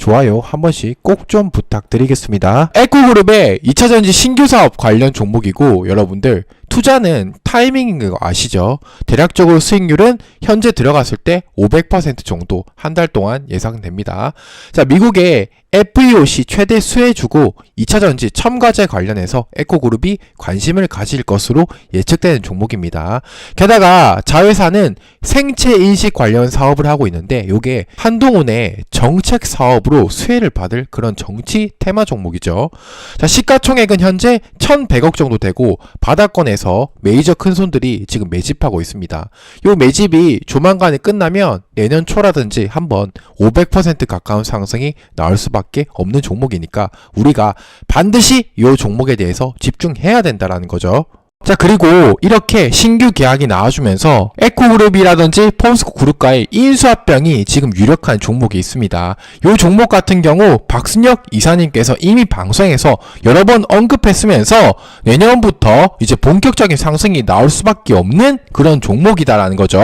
좋아요 한 번씩 꼭 좀 부탁드리겠습니다. 에코그룹의 2차전지 신규 사업 관련 종목이고 여러분들 투자는 타이밍인 거 아시죠? 대략적으로 수익률은 현재 들어갔을 때 500% 정도 한 달 동안 예상됩니다. 자, 미국의 FEOC 최대 수혜주고 2차전지 첨가제 관련해서 에코그룹이 관심을 가질 것으로 예측되는 종목입니다. 게다가 자회사는 생체 인식 관련 사업을 하고 있는데 이게 한동훈의 정책 사업으로 수혜를 받을 그런 정치 테마 종목이죠. 자, 시가총액은 현재 1,100억 정도 되고 바닥권에서 메이저 큰 손들이 지금 매집하고 있습니다. 요 매집이 조만간에 끝나면 내년 초라든지 한번 500% 가까운 상승이 나올 수밖에 없는 종목이니까 우리가 반드시 요 종목에 대해서 집중해야 된다라는 거죠. 자 그리고 이렇게 신규 계약이 나와주면서 에코그룹이라든지 폼스코 그룹과의 인수합병이 지금 유력한 종목이 있습니다. 이 종목 같은 경우 박순혁 이사님께서 이미 방송에서 여러 번 언급했으면서 내년부터 이제 본격적인 상승이 나올 수밖에 없는 그런 종목이다라는 거죠.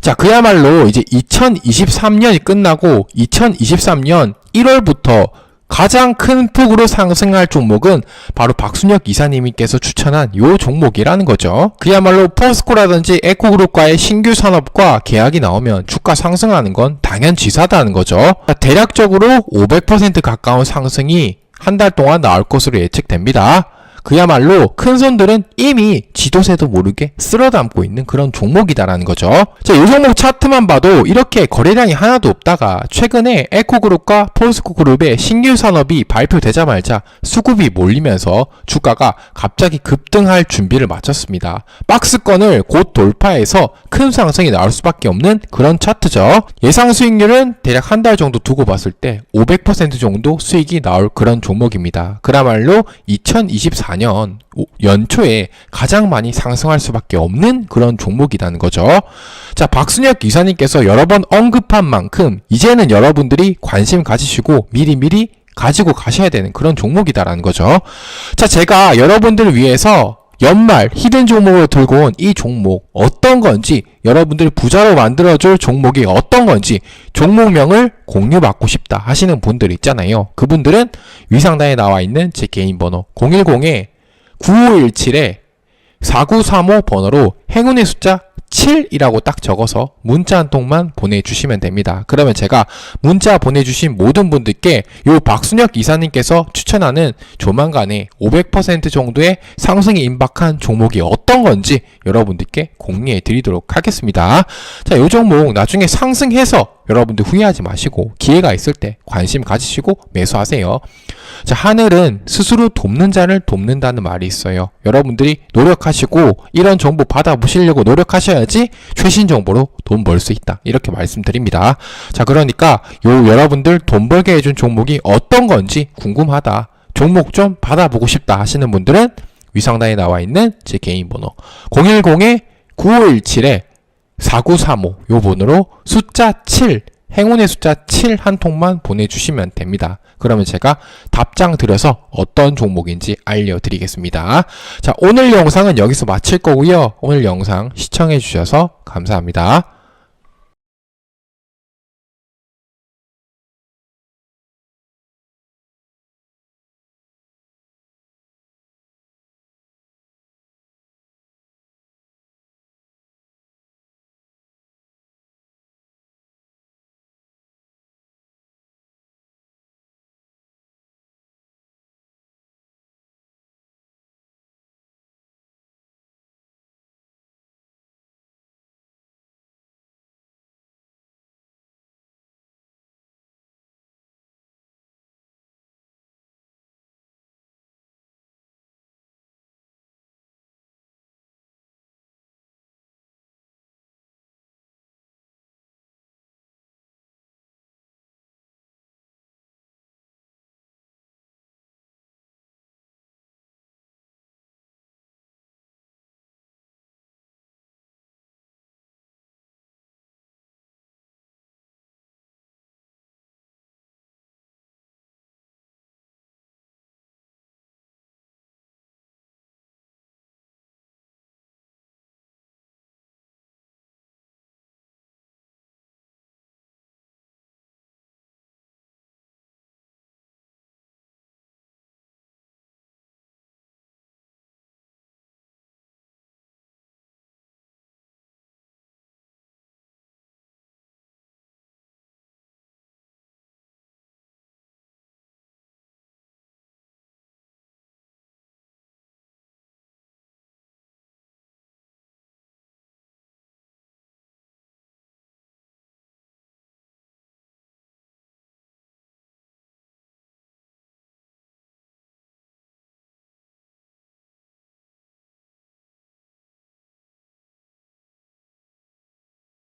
자 그야말로 이제 2023년이 끝나고 2023년 1월부터 가장 큰 폭으로 상승할 종목은 바로 박순혁 이사님께서 추천한 요 종목이라는 거죠. 그야말로 포스코라든지 에코그룹과의 신규 산업과 계약이 나오면 주가 상승하는 건 당연지사다는 거죠. 대략적으로 500% 가까운 상승이 한 달 동안 나올 것으로 예측됩니다. 그야말로 큰 손들은 이미 지도세도 모르게 쓸어 담고 있는 그런 종목이다라는 거죠. 자, 이 종목 차트만 봐도 이렇게 거래량이 하나도 없다가 최근에 에코그룹과 폴스코그룹의 신규 산업이 발표되자마자 수급이 몰리면서 주가가 갑자기 급등할 준비를 마쳤습니다. 박스권을 곧 돌파해서 큰 상승이 나올 수밖에 없는 그런 차트죠. 예상 수익률은 대략 한 달 정도 두고 봤을 때 500% 정도 수익이 나올 그런 종목입니다. 그야말로 2024 2024년 연초에 가장 많이 상승할 수밖에 없는 그런 종목이라는 거죠. 자, 박순혁 기사님께서 여러 번 언급한 만큼 이제는 여러분들이 관심 가지시고 미리미리 가지고 가셔야 되는 그런 종목이다라는 거죠. 자, 제가 여러분들을 위해서 연말 히든 종목으로 들고 온 이 종목 어떤 건지 여러분들 부자로 만들어줄 종목이 어떤 건지 종목명을 공유받고 싶다 하시는 분들 있잖아요. 그분들은 위상단에 나와 있는 제 개인 번호 010에 9517에 4935 번호로 행운의 숫자 7이라고 딱 적어서 문자 한 통만 보내주시면 됩니다. 그러면 제가 문자 보내주신 모든 분들께 요 박순혁 이사님께서 추천하는 조만간에 500% 정도의 상승이 임박한 종목이 어떤 건지 여러분들께 공유해 드리도록 하겠습니다. 자, 요 종목 나중에 상승해서 여러분들 후회하지 마시고 기회가 있을 때 관심 가지시고 매수하세요. 자, 하늘은 스스로 돕는 자를 돕는다는 말이 있어요. 여러분들이 노력하시고 이런 정보 받아보시려고 노력하셔야지 최신 정보로 돈 벌 수 있다. 이렇게 말씀드립니다. 자, 그러니까 요 여러분들 돈 벌게 해준 종목이 어떤 건지 궁금하다. 종목 좀 받아보고 싶다 하시는 분들은 위상단에 나와 있는 제 개인 번호 010-9517에 4935 요 번호로 숫자 7 행운의 숫자 7 한 통만 보내주시면 됩니다. 그러면 제가 답장 드려서 어떤 종목인지 알려드리겠습니다. 자, 오늘 영상은 여기서 마칠 거고요. 오늘 영상 시청해 주셔서 감사합니다.